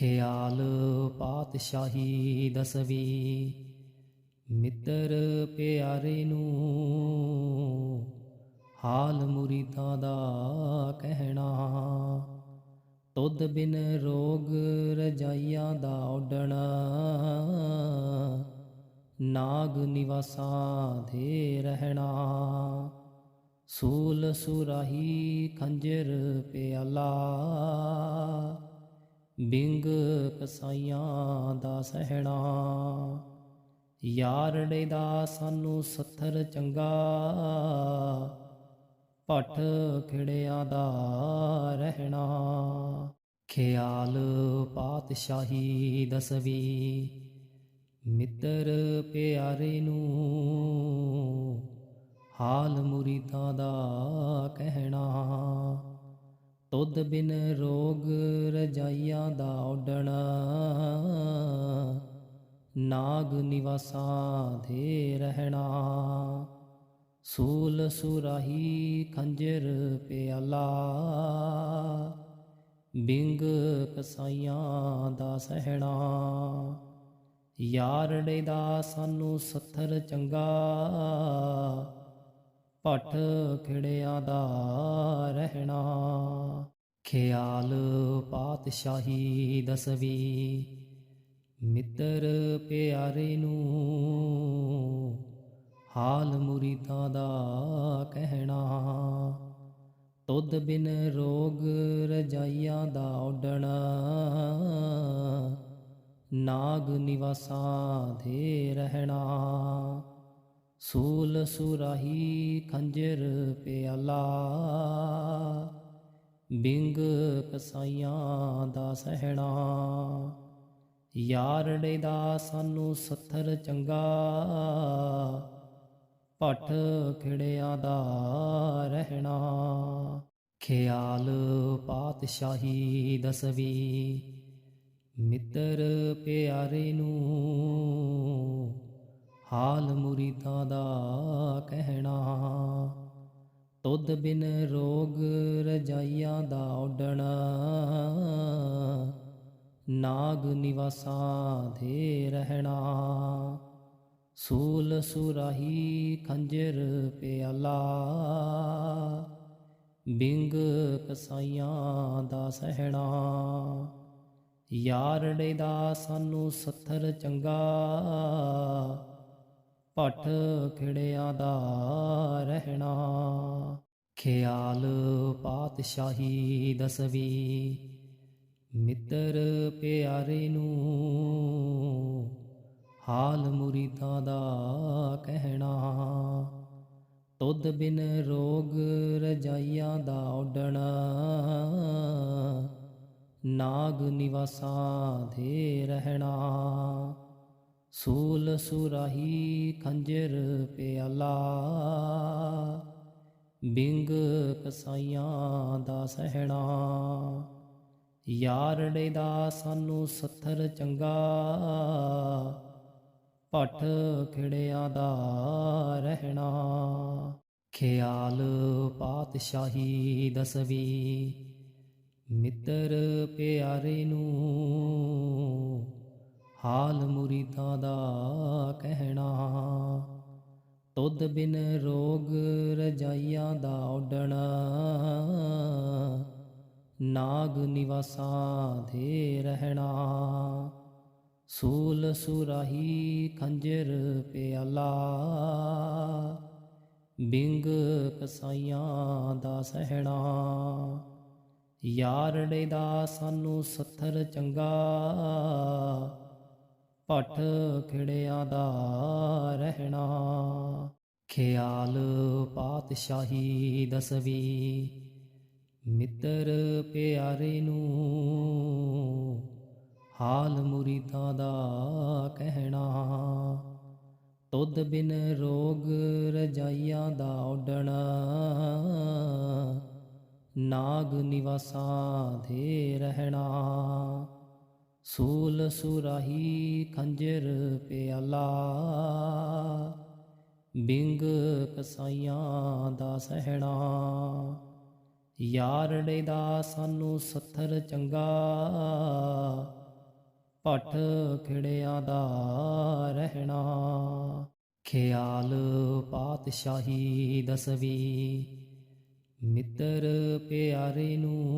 ਖਿਆਲ ਪਾਤਸ਼ਾਹੀ ਦਸਵੀ, ਮਿੱਤਰ ਪਿਆਰੇ ਨੂੰ ਹਾਲ ਮੁਰੀਦਾਂ ਦਾ ਕਹਿਣਾ। ਤੁਧ ਬਿਨ ਰੋਗ ਰਜਾਈਆਂ ਦਾ ਉੱਡਣਾ, ਨਾਗ ਨਿਵਾਸਾਂ ਦੇ ਰਹਿਣਾ। ਸੂਲ ਸੁਰਾਹੀ ਖੰਜਰ ਪਿਆਲਾ ਬਿੰਗ ਕਸਾਈਆਂ ਦਾ ਸਹਿਣਾ, ਯਾਰੜੇ ਦਾ ਸਾਨੂੰ ਸੱਥਰ ਚੰਗਾ, ਭੱਠ ਖਿੜਿਆਂ ਦਾ ਰਹਿਣਾ। ਖਿਆਲ ਪਾਤਸ਼ਾਹੀ ਦਸਵੀ, ਮਿੱਤਰ ਪਿਆਰੇ ਨੂੰ ਹਾਲ ਮੁਰੀਦਾਂ ਦਾ ਕਹਿਣਾ। ਤੁਧ ਬਿਨ ਰੋਗ ਰਜਾਈਆਂ ਦਾ ਉੱਡਣਾ। ਨਾਗ ਨਿਵਾਸਾਂ ਦੇ ਰਹਿਣਾ। ਸੂਲ ਸੁਰਾਹੀ ਖੰਜਰ ਪਿਆਲਾ। ਬਿੰਗ ਕਸਾਈਆਂ ਦਾ ਸਹਿਣਾ। ਯਾਰੜੇ ਦਾ ਸਾਨੂੰ ਸੱਥਰ ਚੰਗਾ। ਭੱਠ ਖਿੜਿਆਂ ਦਾ ਰਹਿਣਾ। ਖਿਆਲ ਪਾਤਸ਼ਾਹੀ ਦਸਵੀ, ਮਿੱਤਰ ਪਿਆਰੇ ਨੂੰ ਹਾਲ ਮੁਰੀਦਾਂ ਦਾ ਕਹਿਣਾ। ਤੁਧ ਬਿਨ ਰੋਗ ਰਜਾਈਆਂ ਦਾ ਉੱਡਣਾ, ਨਾਗ ਨਿਵਾਸਾਂ ਦੇ ਰਹਿਣਾ। ਸੂਲ ਸੁਰਾਹੀ ਖੰਜਰ ਪਿਆਲਾ, ਬਿੰਗ ਕਸਾਈਆਂ ਦਾ ਸਹਿਣਾ। ਯਾਰੜੇ ਦਾ ਸਾਨੂੰ ਸੱਥਰ ਚੰਗਾ, ਭੱਠ ਖਿੜਿਆਂ ਦਾ ਰਹਿਣਾ। ਖਿਆਲ ਪਾਤਸ਼ਾਹੀ ਦਸਵੀਂ, ਮਿੱਤਰ ਪਿਆਰੇ ਨੂੰ ਹਾਲ ਮੁਰੀਦਾਂ ਦਾ ਕਹਿਣਾ। ਤੁਧ ਬਿਨ ਰੋਗ ਰਜਾਈਆਂ ਦਾ ਉੱਡਣਾ। ਨਾਗ ਨਿਵਾਸਾਂ ਦੇ ਰਹਿਣਾ। ਸੂਲ ਸੁਰਾਹੀ ਖੰਜਰ ਪਿਆਲਾ। ਬਿੰਗ ਕਸਾਈਆਂ ਦਾ ਸਹਿਣਾ। ਯਾਰੜੇ ਦਾ ਸਾਨੂੰ ਸੱਥਰ ਚੰਗਾ। ਭੱਠ ਖਿੜਿਆਂ ਦਾ ਰਹਿਣਾ। ਖਿਆਲ ਪਾਤਸ਼ਾਹੀ ਦਸਵੀ, ਮਿੱਤਰ ਪਿਆਰੇ ਨੂੰ ਹਾਲ ਮੁਰੀਦਾਂ ਦਾ ਕਹਿਣਾ। ਤੁਧ ਬਿਨ ਰੋਗ ਰਜਾਈਆਂ ਦਾ ਉੱਡਣਾ, ਨਾਗ ਨਿਵਾਸਾਂ ਦੇ ਰਹਿਣਾ। ਸੂਲ ਸੁਰਾਹੀ ਖੰਜਰ ਪਿਆਲਾ, ਬਿੰਗ ਕਸਾਈਆਂ ਦਾ ਸਹਿਣਾ। ਯਾਰੜੇ ਦਾ ਸਾਨੂੰ ਸੱਥਰ ਚੰਗਾ, ਭੱਠ ਖਿੜਿਆਂ ਦਾ ਰਹਿਣਾ। ਖਿਆਲ ਪਾਤਸ਼ਾਹੀ ਦਸਵੀਂ, ਮਿੱਤਰ ਪਿਆਰੇ ਨੂੰ ਹਾਲ ਮੁਰੀਦਾਂ ਦਾ ਕਹਿਣਾ। ਤੁਧ ਬਿਨ ਰੋਗ ਰਜਾਈਆਂ ਦਾ ਉੱਡਣਾ। ਨਾਗ ਨਿਵਾਸਾਂ ਦੇ ਰਹਿਣਾ। ਸੂਲ ਸੁਰਾਹੀ ਖੰਜਰ ਪਿਆਲਾ। ਬਿੰਗ ਕਸਾਈਆਂ ਦਾ ਸਹਿਣਾ। ਯਾਰੜੇ ਦਾ ਸਾਨੂੰ ਸੱਥਰ ਚੰਗਾ। ਭੱਠ ਖਿੜਿਆਂ ਦਾ ਰਹਿਣਾ। ਖਿਆਲ ਪਾਤਸ਼ਾਹੀ ਦਸਵੀ, ਮਿੱਤਰ ਪਿਆਰੇ ਨੂੰ ਹਾਲ ਮੁਰੀਦਾਂ ਦਾ ਕਹਿਣਾ। ਤੁਧ ਬਿਨ ਰੋਗ ਰਜਾਈਆਂ ਦਾ ਉੱਡਣਾ, ਨਾਗ ਨਿਵਾਸਾਂ ਦੇ ਰਹਿਣਾ। ਸੂਲ ਸੁਰਾਹੀ ਖੰਜਰ ਪਿਆਲਾ, ਬਿੰਗ ਕਸਾਈਆਂ ਦਾ ਸਹਿਣਾ, ਯਾਰੜੇ ਦਾ ਸਾਨੂੰ ਸੱਥਰ ਚੰਗਾ ਪਟ ਖਿੜਿਆਂ ਦਾ ਰਹਿਣਾ। ਖਿਆਲ ਪਾਤਸ਼ਾਹੀ ਦਸਵੀਂ, ਮਿੱਤਰ ਪਿਆਰੇ ਨੂੰ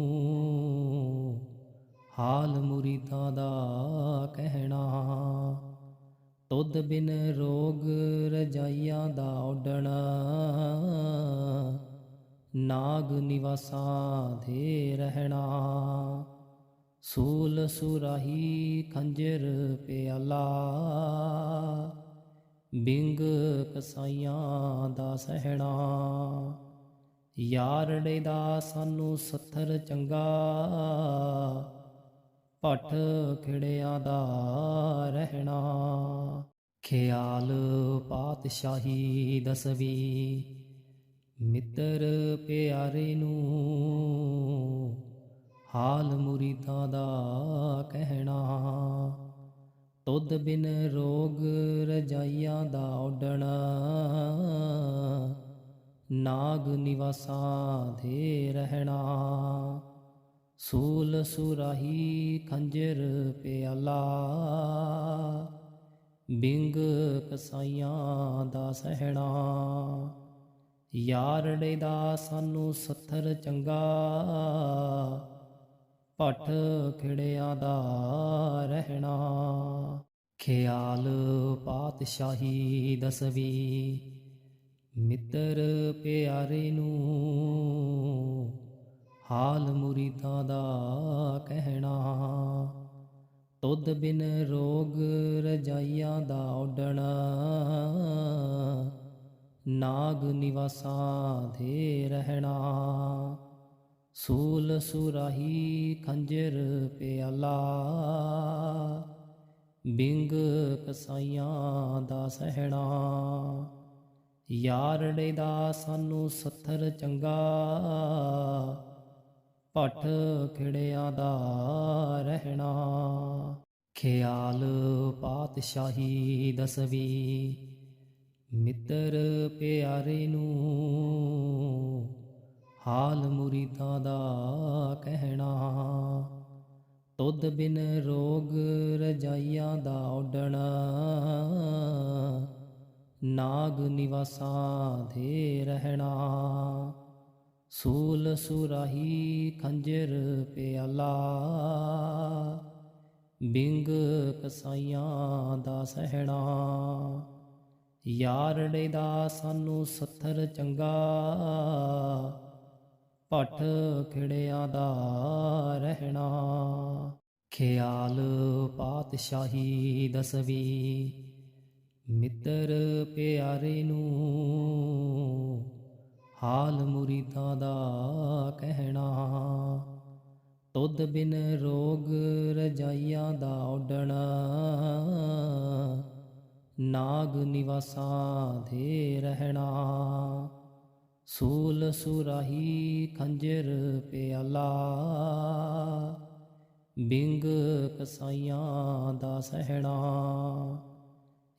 ਹਾਲ ਮੁਰੀਦਾਂ ਦਾ ਕਹਿਣਾ। ਤੁਧ ਬਿਨ ਰੋਗ ਰਜਾਈਆਂ ਦਾ ਉੱਡਣਾ। ਨਾਗ ਨਿਵਾਸਾਂ ਦੇ ਰਹਿਣਾ। ਸੂਲ ਸੁਰਾਹੀ ਖੰਜਰ ਪਿਆਲਾ। ਬਿੰਗ ਕਸਾਈਆਂ ਦਾ ਸਹਿਣਾ। ਯਾਰੜੇ ਦਾ ਸਾਨੂੰ ਸੱਥਰ ਚੰਗਾ। ਪਟ ਖਿੜਿਆਂ ਦਾ ਰਹਿਣਾ। ਖਿਆਲ ਪਾਤਸ਼ਾਹੀ ਦਸਵੀ, ਮਿੱਤਰ ਪਿਆਰੇ ਨੂੰ ਹਾਲ ਮੁਰੀਦਾਂ ਦਾ ਕਹਿਣਾ। ਤੁਧ ਬਿਨ ਰੋਗ ਰਜਾਈਆਂ ਦਾ ਉੱਡਣਾ, ਨਾਗ ਨਿਵਾਸਾਂ ਦੇ ਰਹਿਣਾ। ਸੂਲ ਸੁਰਾਹੀ ਖੰਜਰ ਪਿਆਲਾ, ਬਿੰਗ ਕਸਾਈਆਂ ਦਾ ਸਹਿਣਾ। ਯਾਰੜੇ ਦਾ ਸਾਨੂੰ ਸੱਥਰ ਚੰਗਾ ਪਟ ਖਿੜਿਆਂ ਦਾ ਰਹਿਣਾ। ਖਿਆਲ ਪਾਤਸ਼ਾਹੀ ਦਸਵੀ, ਮਿੱਤਰ ਪਿਆਰੇ ਨੂੰ ਹਾਲ ਮੁਰੀਦਾਂ ਦਾ ਕਹਿਣਾ। ਤੁਧ ਬਿਨ ਰੋਗ ਰਜਾਈਆਂ ਦਾ ਉੱਡਣਾ। ਨਾਗ ਨਿਵਾਸਾਂ ਦੇ ਰਹਿਣਾ। ਸੂਲ ਸੁਰਾਹੀ ਖੰਜਰ ਪਿਆਲਾ। ਬਿੰਗ ਕਸਾਈਆਂ ਦਾ ਸਹਿਣਾ। ਯਾਰੜੇ ਦਾ ਸਾਨੂੰ ਸੱਥਰ ਚੰਗਾ। ਪਟ ਖਿੜਿਆਂ ਦਾ ਰਹਿਣਾ। ਖਿਆਲ ਪਾਤਸ਼ਾਹੀ ਦਸਵੀ, ਮਿੱਤਰ ਪਿਆਰੇ ਨੂੰ ਹਾਲ ਮੁਰੀਦਾਂ ਦਾ ਕਹਿਣਾ। ਤੁਧ ਬਿਨ ਰੋਗ ਰਜਾਈਆਂ ਦਾ ਉੱਡਣਾ, ਨਾਗ ਨਿਵਾਸਾਂ ਦੇ ਰਹਿਣਾ। ਸੂਲ ਸੁਰਾਹੀ ਖੰਜਰ ਪਿਆਲਾ, ਬਿੰਗ ਕਸਾਈਆਂ ਦਾ ਸਹਿਣਾ। ਯਾਰੜੇ ਦਾ ਸਾਨੂੰ ਸੱਥਰ ਚੰਗਾ ਪਟ ਖਿੜਿਆਂ ਦਾ ਰਹਿਣਾ। ਖਿਆਲ ਪਾਤਸ਼ਾਹੀ ਦਸਵੀ, ਮਿੱਤਰ ਪਿਆਰੇ ਨੂੰ ਹਾਲ ਮੁਰੀਦਾਂ ਦਾ ਕਹਿਣਾ। ਤੁਧ ਬਿਨ ਰੋਗ ਰਜਾਈਆਂ ਦਾ ਉੱਡਣਾ। ਨਾਗ ਨਿਵਾਸਾਂ ਦੇ ਰਹਿਣਾ। ਸੂਲ ਸੁਰਾਹੀ ਖੰਜਰ ਪਿਆਲਾ। ਬਿੰਗ ਕਸਾਈਆਂ ਦਾ ਸਹਿਣਾ।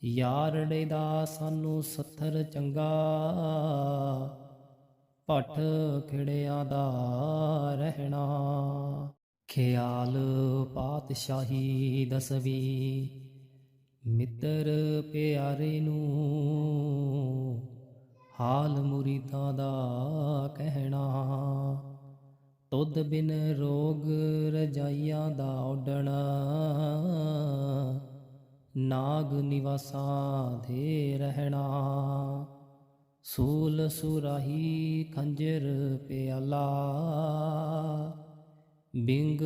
ਯਾਰੜੇ ਦਾ ਸਾਨੂੰ ਸੱਥਰ ਚੰਗਾ। ਭੱਠ ਖਿੜਿਆਂ ਦਾ ਰਹਿਣਾ। ਖਿਆਲ ਪਾਤਸ਼ਾਹੀ ਦਸਵੀ, ਮਿੱਤਰ ਪਿਆਰੇ ਨੂੰ ਹਾਲ ਮੁਰੀਦਾਂ ਦਾ ਕਹਿਣਾ। ਤੁਧ ਬਿਨ ਰੋਗ ਰਜਾਈਆਂ ਦਾ ਉੱਡਣਾ, ਨਾਗ ਨਿਵਾਸਾਂ ਦੇ ਰਹਿਣਾ। ਸੂਲ ਸੁਰਾਹੀ ਖੰਜਰ ਪਿਆਲਾ, ਬਿੰਗ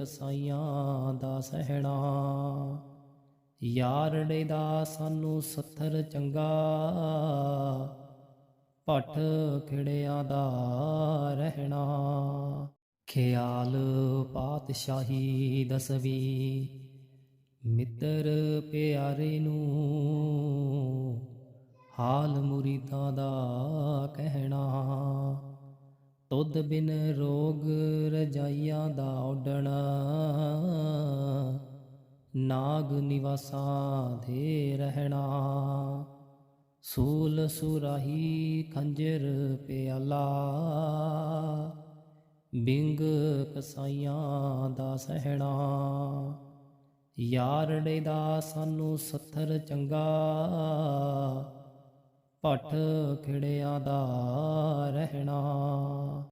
ਕਸਾਈਆਂ ਦਾ ਸਹਿਣਾ। ਯਾਰੜੇ ਦਾ ਸਾਨੂੰ ਸੱਥਰ ਚੰਗਾ ਪਟ ਖਿੜਿਆਂ ਦਾ ਰਹਿਣਾ। ਖਿਆਲ ਪਾਤਸ਼ਾਹੀ ਦਸਵੀ, ਮਿੱਤਰ ਪਿਆਰੇ ਨੂੰ ਹਾਲ ਮੁਰੀਦਾਂ ਦਾ ਕਹਿਣਾ। ਤੁਧ ਬਿਨ ਰੋਗ ਰਜਾਈਆਂ ਦਾ ਉੱਡਣਾ। ਨਾਗ ਨਿਵਾਸਾਂ ਦੇ ਰਹਿਣਾ। ਸੂਲ ਸੁਰਾਹੀ ਖੰਜਰ ਪਿਆਲਾ। ਬਿੰਗ ਕਸਾਈਆਂ ਦਾ ਸਹਿਣਾ। ਯਾਰੜੇ ਦਾ ਸਾਨੂੰ ਸੱਥਰ ਚੰਗਾ। ਭਟ ਖਿੜਿਆਂ ਦਾ ਰਹਿਣਾ।